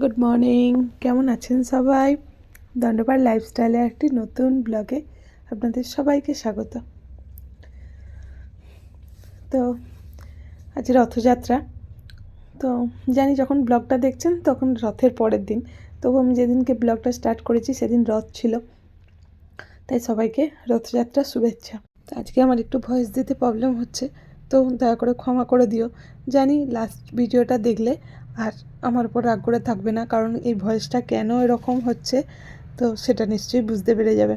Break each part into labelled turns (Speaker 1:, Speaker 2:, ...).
Speaker 1: Good morning কেমন আছেন সবাই? দণ্ডপাড় লাইফস্টাইলের একটি নতুন ব্লগে আপনাদের সবাইকে স্বাগত। তো, আজ রথযাত্রা। তো, জানি যখন ব্লগটা দেখছেন তখন রথের পরের দিন। তবু আমি যেদিনকে ব্লগটা স্টার্ট করেছি সেদিন রথ ছিল। তাই সবাইকে রথযাত্রার শুভেচ্ছা। তো আজকে আমার একটু ভয়েস দিতে প্রবলেম হচ্ছে। তো দয়া করে ক্ষমা করে দিও। জানি লাস্ট ভিডিওটা দেখলে আর আমার উপর রাগ করে থাকবে না, কারণ এই ভয়েসটা কেন এরকম হচ্ছে, তো সেটা নিশ্চয়ই বুঝতে পেরে যাবে।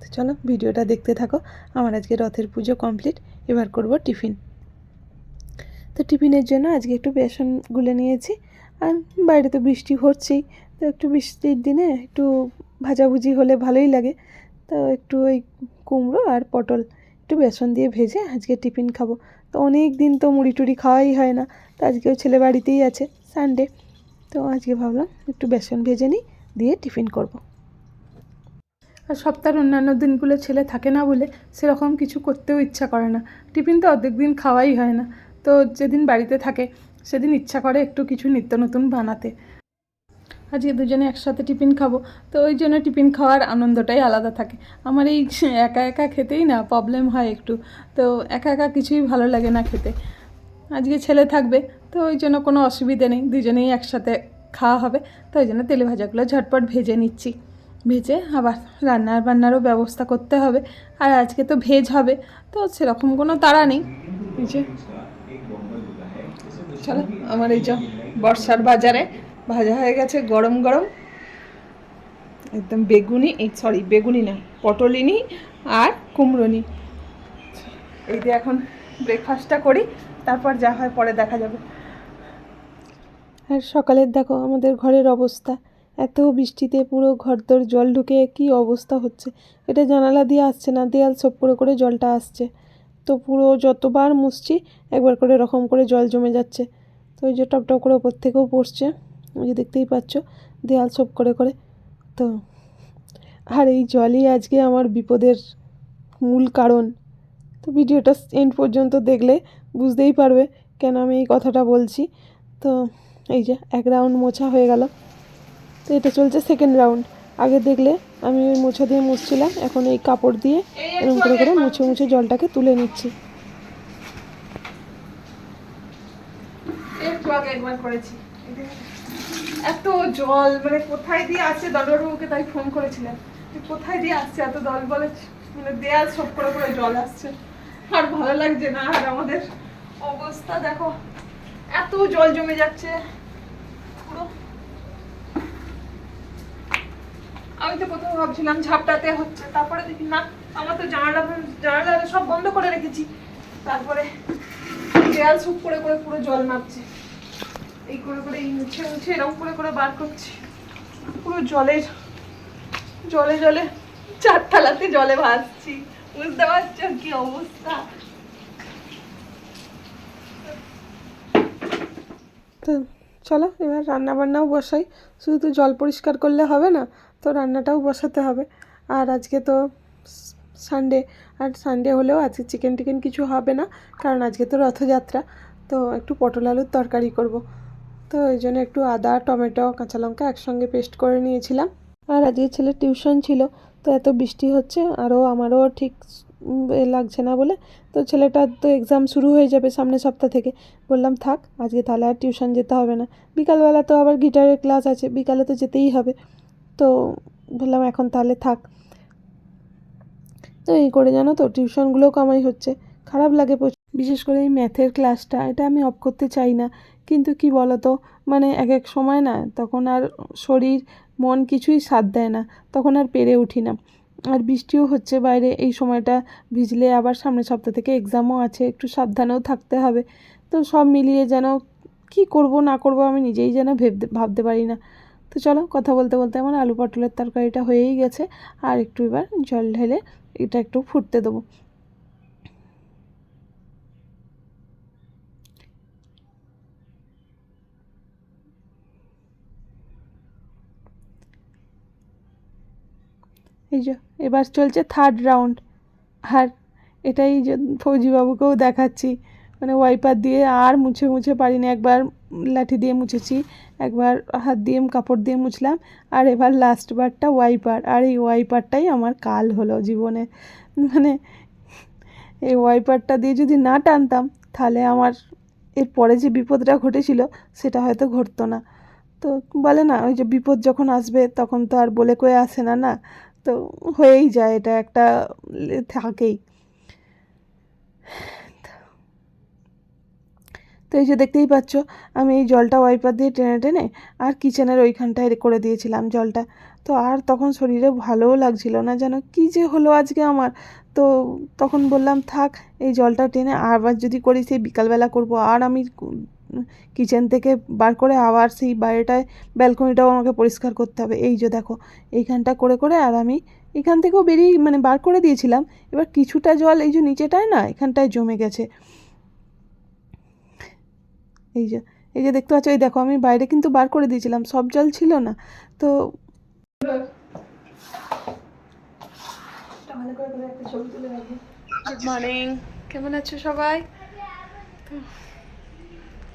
Speaker 1: তো চলো ভিডিওটা দেখতে থাকো, আমার আজকে রথের পুজো কমপ্লিট, এবার করব টিফিন। তো টিফিনের জন্য আজকে একটু বেসন গুলে নিয়েছি, আর বাইরে তো বৃষ্টি হচ্ছেই, তো একটু বৃষ্টির দিনে একটু ভাজাভুজি হলে ভালোই লাগে। তো একটু ওই কুমড়ো আর পটল একটু বেসন দিয়ে ভেজে আজকে টিফিন খাব। তো অনেক দিন তো মুড়ি টুড়ি খাওয়াই হয় না, তো আজকেও ছেলে বাড়িতেই আছে। সানডে তো আজকে ভাবলাম একটু বেসন ভেজে নিই, দিয়ে টিফিন করব। আর সপ্তাহের অন্যান্য দিনগুলো ছেলে থাকে না বলে সেরকম কিছু করতেও ইচ্ছা করে না। টিফিন তো অর্ধেক দিন খাওয়াই হয় না। তো যেদিন বাড়িতে থাকে, সেদিন ইচ্ছা করে একটু কিছু নিত্য নতুন বানাতে। আজকে দুজনে একসাথে টিফিন খাব। তো ওই জন্য টিফিন খাওয়ার আনন্দটাই আলাদা থাকে। আমার এই একা একা খেতেই না প্রবলেম হয় একটু। তো একা একা কিছুই ভালো লাগে না খেতে। আজকে ছেলে থাকবে তো ওই জন্য কোনো অসুবিধে নেই, দুজনেই একসাথে খাওয়া হবে। তো ওই জন্য তেলে ভাজাগুলো ঝটপট ভেজে নিচ্ছি। ভেজে আবার রান্নার বান্নারও ব্যবস্থা করতে হবে। আর আজকে তো ভেজ হবে, তো সেরকম কোনো তাড়া নেই। এই যে, চলো আমার এই যে বর্ষার বাজারে ভাজা হয়ে গেছে গরম গরম। একদম বেগুনি, এই সরি বেগুনি না, পটলিনি আর কুমড়োনি। এই যে এখন ব্রেকফাস্টটা করি, তারপর যা হয় পরে দেখা যাবে। আর সকালের দেখো আমাদের ঘরের অবস্থা। এত বৃষ্টিতে পুরো ঘরদোর জল ঢুকে কি অবস্থা হচ্ছে? এটা জানালা দিয়ে আসছে না, দেয়াল সব করে করে জলটা আসছে। তো পুরো যতবার মুছছি, একবার করে এরকম করে জল জমে যাচ্ছে। তো ওই যে টপ টপ করে ওপর থেকেও পড়ছে, ওই যে দেখতেই পাচ্ছ, দেয়াল সব করে করে। তো, আর এই জলই আজকে আমার বিপদের মূল কারণ। তো ভিডিওটা এন্ড পর্যন্ত দেখলে বুঝতেই পারবে কেন আমি এই কথাটা বলছি। তো এই যে, এক রাউন্ড মোছা হয়ে গেল। তো এটা চলছে সেকেন্ড রাউন্ড আগে দেখলে আমি ওই মোছা দিয়ে মুছছিলাম, এখন এই কাপড় দিয়ে এরকম করে করে মুছে মুছে জলটাকে তুলে নিচ্ছি। এত জল মানে কোথায় দিয়ে আসছে? দলবাবুকে তাই ফোন করেছিলেন যে কোথায় দিয়ে আসছে এত দল বলে মানে দেয়াল সব করে করে জল আসছে। আর ভালো লাগছে না, আর আমাদের অবস্থা দেখো, এত জল জমে যাচ্ছে। পুরো। আমি তো প্রথমে ভাবছিলাম ঝাপটাতে হচ্ছে, তারপরে দেখি না, আমার তো জানালা জানালা সব বন্ধ করে রেখেছি। তারপরে দেয়াল সুপ করে করে পুরো জল নামছে এই করে করে এই মুছে মুছে এরকম করে করে বার করছি। পুরো জলের জলে জলে চারতলাতে জলে ভাসছি। বুঝতে পারছ কি অবস্থা? তো চলো, এবার রান্না বান্নাও বসাই। শুধু তো জল পরিষ্কার করলে হবে না, তো রান্নাটাও বসাতে হবে। আর আজকে তো সানডে, আর সানডে হলেও আজকে চিকেন টিকেন কিছু হবে না, কারণ আজকে তো রথযাত্রা। তো একটু পটল আলুর তরকারি করব। তো এই জন্য একটু আদা, টমেটো, কাঁচা লঙ্কা একসঙ্গে পেস্ট করে নিয়েছিলাম। আর আজকে ছেলের টিউশন ছিল, তো এত বৃষ্টি হচ্ছে, আরও আমারও ঠিক লাগছে না বলে। তো ছেলেটার তো এক্সাম শুরু হয়ে যাবে সামনের সপ্তাহ থেকে। বললাম, থাক, আজকে তাহলে আর টিউশন যেতে হবে না। বিকালবেলা তো আবার গিটারের ক্লাস আছে, বিকালে তো যেতেই হবে। তো বললাম, এখন তাহলে থাক। তো এই করে জানো তো টিউশনগুলোও কামাই হচ্ছে। খারাপ লাগে বিশেষ করে এই ম্যাথের ক্লাসটা এটা আমি অফ করতে চাই না। কিন্তু কি বলো তো মানে এক এক সময় না, তখন আর শরীর, মন কিছুই সাথ দেয় না। তখন আর পেরে উঠি না। আর বৃষ্টিও হচ্ছে বাইরে। এই সময়টা ভিজলে আবার সামনের সপ্তাহ থেকে এক্সামও আছে, একটু সাবধানেও থাকতে হবে। তো সব মিলিয়ে যেন কি করব, না করব আমি নিজেই যেন ভেবতে ভাবতে পারি না। তো চলো কথা বলতে বলতে আমার আলু পটলের তরকারিটা হয়েই গেছে। আর একটু এবার জল ঢেলে এটা একটু ফুটতে দেবো। এই যে, এবার চলছে থার্ড রাউন্ড আর এটাই যে ফৌজিবাবুকেও দেখাচ্ছি। মানে ওয়াইপার দিয়ে আর মুছে মুছে পারিনি, একবার লাঠি দিয়ে মুছেছি, একবার হাত দিয়ে, কাপড় দিয়ে মুছলাম, আর এবার লাস্ট বারটা ওয়াইপার আর এই ওয়াইপারটাই আমার কাল হলো জীবনে। মানে এই ওয়াইপারটা দিয়ে যদি না টানতাম, তাহলে আমার এর পরে যে বিপদটা ঘটেছিল, সেটা হয়তো ঘটতো না। তো বলে না, ওই যে বিপদ যখন আসবে, তখন তো আর বলে কয়ে আসে না না? তো হয়েই যায় এটা একটা থাকেই। তো এই যে দেখতেই পাচ্ছ, আমি এই জলটা ওয়াইপার দিয়ে টেনে টেনে আর কিচেনের ওইখানটায় করে দিয়েছিলাম জলটা। তো আর তখন শরীরে ভালোও লাগছিল না যেন, কী যে হলো আজকে আমার? তো তখন বললাম, থাক, এই জলটা টেনে আবার যদি করি সেই বিকালবেলা করব। আর আমি কিচেন থেকে বার করে আবার সেই বাইরেটায় ব্যালকনিটাও আমাকে পরিষ্কার করতে হবে। এই যে দেখো, এইখানটা করে করে আর আমি এখান থেকেও বেরিয়ে মানে বার করে দিয়েছিলাম। এবার কিছুটা জল এই যে নিচেটায় না, এখানটায় জমে গেছে। এই যে এই যে দেখতে পাচ্ছ, এই দেখো, আমি বাইরে কিন্তু বার করে দিয়েছিলাম, সব জল ছিল না। তো গুড মর্নিং কেমন আছো সবাই?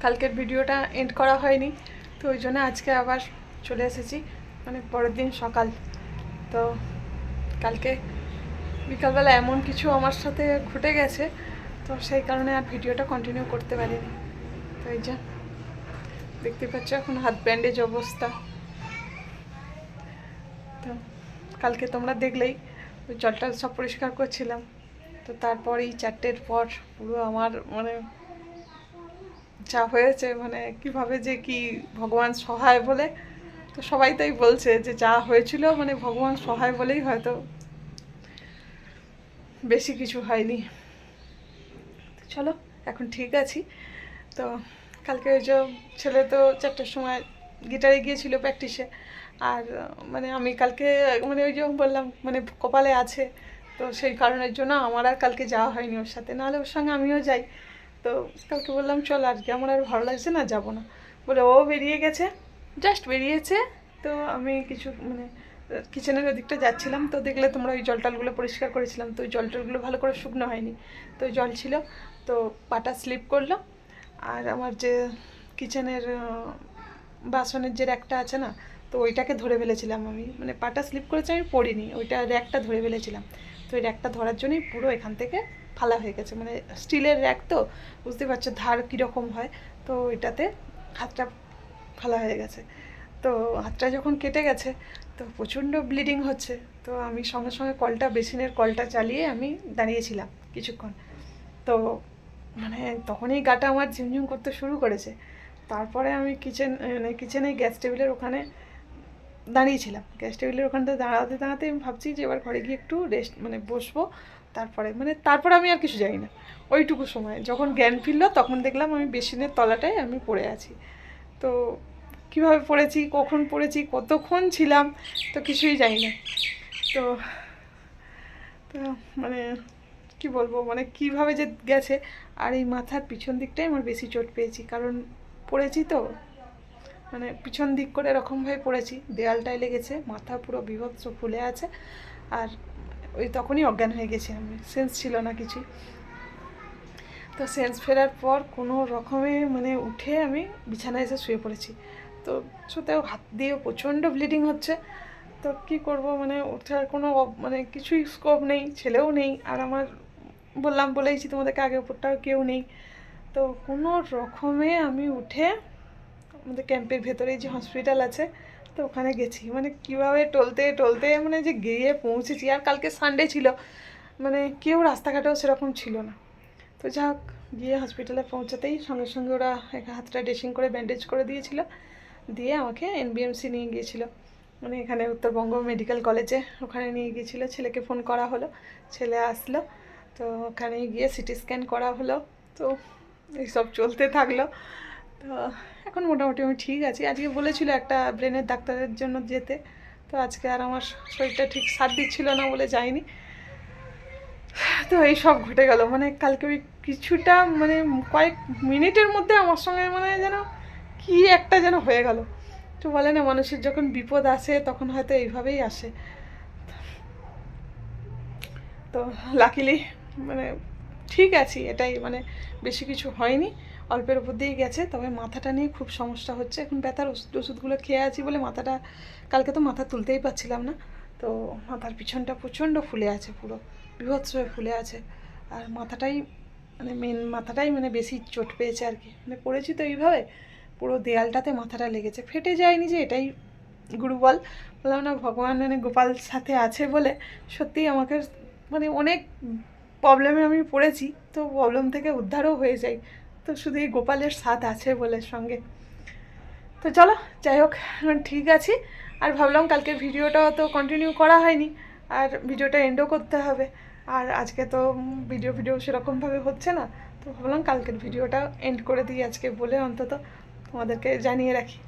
Speaker 1: কালকের ভিডিওটা এন্ড করা হয়নি, তো ওই জন্য আজকে আবার চলে এসেছি মানে পরের দিন সকাল। তো কালকে বিকালবেলা এমন কিছু আমার সাথে ঘটে গেছে, তো সেই কারণে আর ভিডিওটা কন্টিনিউ করতে পারিনি। এই যে, দেখতে পাচ্ছ এখন হাত ব্যান্ডেজ অবস্থা। তো কালকে তোমরা দেখলেই ওই জলটা সব পরিষ্কার করছিলাম। তো তারপরেই চারটের পর পুরো আমার মানে যা হয়েছে মানে কীভাবে যে কি ভগবান সহায় বলে, তো সবাই তাই বলছে যে যা হয়েছিল মানে ভগবান সহায় বলেই হয়তো বেশি কিছু হয়নি। চলো, এখন ঠিক আছি। তো কালকে ওই যে ছেলে তো চারটার সময় গিটারে গিয়েছিল প্র্যাকটিসে আর মানে আমি কালকে মানে ওই যে বললাম মানে কপালে আছে। তো সেই কারণের জন্য আমার আর কালকে যাওয়া হয়নি ওর সাথে। নাহলে ওর সঙ্গে আমিও যাই। তো কালকে বললাম, চল আজকে আমার আর ভালো লাগছে না, যাব না। বলে, ও বেরিয়ে গেছে জাস্ট বেরিয়েছে। তো আমি কিছু মানে কিচেনের ওদিকটা যাচ্ছিলাম। তো দেখলে তোমরা ওই জল টলগুলো পরিষ্কার করেছিলাম। তো ওই জল টলগুলো ভালো করে শুকনো হয়নি। তো জল ছিল। তো পাটা স্লিপ করল। আর আমার যে কিচেনের বাসনের যে র্যাকটা আছে না, তো ওইটাকে ধরে ফেলেছিলাম আমি। মানে পাটা স্লিপ করেছে আমি পড়িনি, ওইটা র্যাকটা ধরে ফেলেছিলাম। তো ওই র্যাকটা ধরার জন্যই পুরো এখান থেকে ফালা হয়ে গেছে। মানে স্টিলের র্যাক তো বুঝতে পারছ ধার কীরকম হয়। তো ওইটাতে হাতটা ফালা হয়ে গেছে। তো হাতটা যখন কেটে গেছে, তো প্রচণ্ড ব্লিডিং হচ্ছে। তো আমি সঙ্গে সঙ্গে কলটা, বেসিনের কলটা চালিয়ে আমি দাঁড়িয়েছিলাম কিছুক্ষণ। তো মানে তখনই গাটা আমার ঝিমঝিম করতে শুরু করেছে। তারপরে আমি কিচেন মানে কিচেনে গ্যাস টেবিলের ওখানে দাঁড়িয়েছিলাম। গ্যাস টেবিলের ওখানটা দাঁড়াতে দাঁড়াতে আমি ভাবছি যে এবার ঘরে গিয়ে একটু রেস্ট মানে বসবো। তারপরে মানে তারপরে আমি আর কিছু জানি না। ওইটুকু সময়। যখন জ্ঞান ফিরলো তখন দেখলাম আমি বেসিনের তলাটায় আমি পড়ে আছি। তো কীভাবে পড়েছি, কখন পড়েছি, কতক্ষণ ছিলাম, তো কিছুই জানি না। তো তো মানে কি বলব? মানে কীভাবে যে গেছে আর এই মাথার পিছন দিকটাই আমার বেশি চোট পেয়েছি, কারণ পড়েছি তো। মানে পিছন দিক করে এরকমভাবে পড়েছি, দেয়ালটায় লেগেছে, মাথা পুরো বিভৎস ফুলে আছে, আর ওই তখনই অজ্ঞান হয়ে গেছি আমি সেন্স ছিল না কিছুই। তো সেন্স ফেরার পর কোনো রকমে মানে উঠে আমি বিছানায় এসে শুয়ে পড়েছি। তো শুতেও হাত দিয়ে প্রচণ্ড ব্লিডিং হচ্ছে। তো কি করব মানে ওঠার কোনো মানে কিছুই স্কোপ নেই, ছেলেও নেই, আর আমার বললাম, বলেইছি তোমাদেরকে, আগে উপরটাও কেউ নেই। তো কোনো রকমে আমি উঠে আমাদের ক্যাম্পের ভেতরেই যে হসপিটাল আছে, তো ওখানে গেছি। মানে কীভাবে টলতে টলতে মানে যে গিয়ে পৌঁছেছি, আর কালকে সানডে ছিল মানে কেউ রাস্তাঘাটেও সেরকম ছিল না। তো যাক, গিয়ে হসপিটালে পৌঁছাতেই সঙ্গে সঙ্গে ওরা এক হাতটা ড্রেসিং করে ব্যান্ডেজ করে দিয়েছিল। দিয়ে আমাকে এনবিএমসি নিয়ে গিয়েছিল। মানে এখানে উত্তরবঙ্গ মেডিকেল কলেজে ওখানে নিয়ে গিয়েছিল। ছেলেকে ফোন করা হলো। ছেলে আসলো। তো ওখানে গিয়ে সিটি স্ক্যান করা হলো। তো এইসব চলতে থাকল। তো এখন মোটামুটি আমি ঠিক আছি। আজকে বলেছিল একটা ব্রেনের ডাক্তারের জন্য যেতে। তো আজকে আর আমার শরীরটা ঠিক সাথ দিচ্ছিল না বলে যাইনি তো এই সব ঘটে গেল। মানে কালকে ওই কিছুটা মানে কয়েক মিনিটের মধ্যে আমার সঙ্গে মানে যেন কি একটা যেন হয়ে গেল। তো বলে না, মানুষের যখন বিপদ আসে তখন হয়তো এইভাবেই আসে। তো লাকিলি মানে ঠিক আছি, এটাই মানে বেশি কিছু হয়নি। অল্পের উপর দিয়েই গেছে, তবে মাথাটা নিয়ে খুব সমস্যা হচ্ছে। এখন ব্যথার ওষুধ ওষুধগুলো খেয়ে আছি বলে মাথাটা, কালকে তো মাথা তুলতেই পারছিলাম না। তো মাথার পিছনটা প্রচণ্ড ফুলে আছে পুরো, বিভৎস হয়ে ফুলে আছে। আর মাথাটাই মানে মেন মাথাটাই মানে বেশি চোট পেয়েছে আর কি। মানে পড়েছি তো এইভাবে, পুরো দেয়ালটাতে মাথাটা লেগেছে। ফেটে যায়নি যে, এটাই গুরু বল বললাম না, ভগবান মানে গোপাল সাথে আছে বলে সত্যিই আমাকে মানে অনেক প্রবলেমে আমি পড়েছি, তো প্রবলেম থেকে উদ্ধারও হয়ে যাই তো শুধু এই গোপালের সাথ আছে বলে সঙ্গে। তো চলো, যাই হোক ঠিক আছি। আর ভাবলাম কালকে ভিডিওটা তো কন্টিনিউ করা হয়নি, আর ভিডিওটা এন্ডও করতে হবে। আর আজকে তো ভিডিও ভিডিও সেরকমভাবে হচ্ছে না, তো ভাবলাম কালকের ভিডিওটা এন্ড করে দিই আজকে বলে অন্তত তোমাদেরকে জানিয়ে রাখি।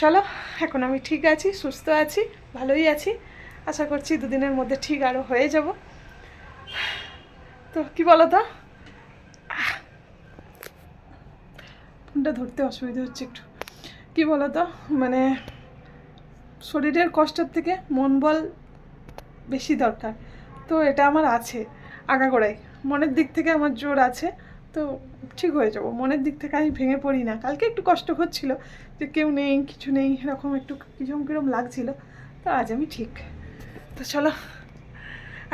Speaker 1: চলো, এখন আমি ঠিক আছি, সুস্থ আছি, ভালোই আছি। আশা করছি দুদিনের মধ্যে ঠিক আরও হয়ে যাব। তো কি বলো তো? ফোনটা ধরতে অসুবিধা হচ্ছে একটু। কি বলো তো? মানে শরীরের কষ্টের থেকে মন বল বেশি দরকার। তো এটা আমার আছে আগাগোড়াই। মনের দিক থেকে আমার জোর আছে। তো ঠিক হয়ে যাব। মনের দিক থেকে আমি ভেঙে পড়ি না। কালকে একটু কষ্ট হচ্ছিল যে কেউ নেই, কিছু নেই, এরকম একটু কিরম কিরম লাগছিল। তো আজ আমি ঠিক। তো চলো।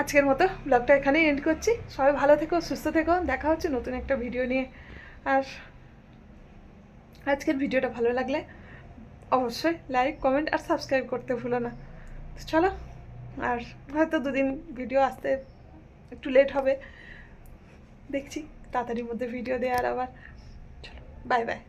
Speaker 1: আজকের মতো ব্লগটা এখানেই এন্ড করছি। সবাই ভালো থেকো, সুস্থ থেকো। দেখা হচ্ছে নতুন একটা ভিডিও নিয়ে। আর আজকের ভিডিওটা ভালো লাগলে অবশ্যই লাইক কমেন্ট আর সাবস্ক্রাইব করতে ভুলো না। চলো, আর হয়তো দুদিন ভিডিও আসতে একটু লেট হবে। দেখছি, তাড়াতাড়ির মধ্যে ভিডিও দেওয়ার আবার। চলো বাই বাই